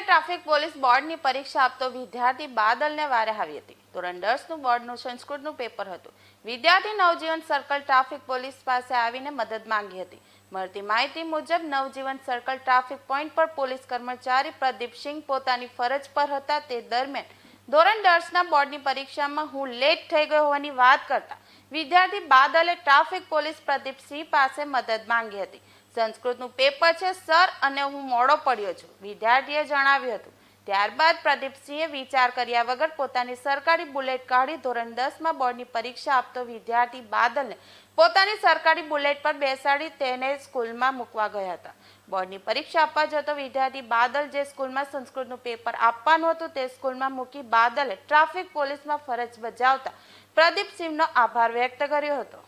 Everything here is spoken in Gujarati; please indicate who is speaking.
Speaker 1: ટ્રાફિક પોલીસ બોર્ડની પરીક્ષા આપતો વિદ્યાર્થી બાદલને વારે આવી હતી. ધોરણ દસનું બોર્ડનું સંસ્કૃતનું પેપર હતું. વિદ્યાર્થી નવજીવન સર્કલ ટ્રાફિક પોલીસ પાસે આવીને મદદ માંગી હતી. મળતી માહિતી મુજબ, નવજીવન સર્કલ ટ્રાફિક પોઈન્ટ પર પોલીસ કર્મચારી પ્રદીપસિંહ પોતાની ફરજ પર હતા. તે દરમિયાન ધોરણ દસના બોર્ડની પરીક્ષામાં હું લેટ થઈ ગયો હોવાની વાત કરતા વિદ્યાર્થી બાદલે ટ્રાફિક પોલીસ પ્રદીપસિંહ પાસે મદદ માંગી હતી. સંસ્કૃતનું પેપર છે, સર, અને હું મોડો પડ્યો છું. વિદ્યાર્થીએ જણાવ્યું હતું ત્યારબાદ પ્રદીપસિંહે વિચાર કર્યા વગર પોતાની સરકારી બુલેટ કાઢી ધોરણ દસમાં બોર્ડની પરીક્ષા આપતો વિદ્યાર્થી બાદલને પોતાની સરકારી બુલેટ પર બેસાડી તેને સ્કૂલમાં મૂકવા ગયા હતા. બોર્ડની પરીક્ષા આપવા જતો વિદ્યાર્થી બાદલ જે સ્કૂલમાં સંસ્કૃતનું પેપર આપવાનું હતું તે સ્કૂલમાં મૂકી બાદલે ટ્રાફિક પોલીસમાં ફરજ બજાવતા પ્રદીપસિંહનો આભાર વ્યક્ત કર્યો હતો.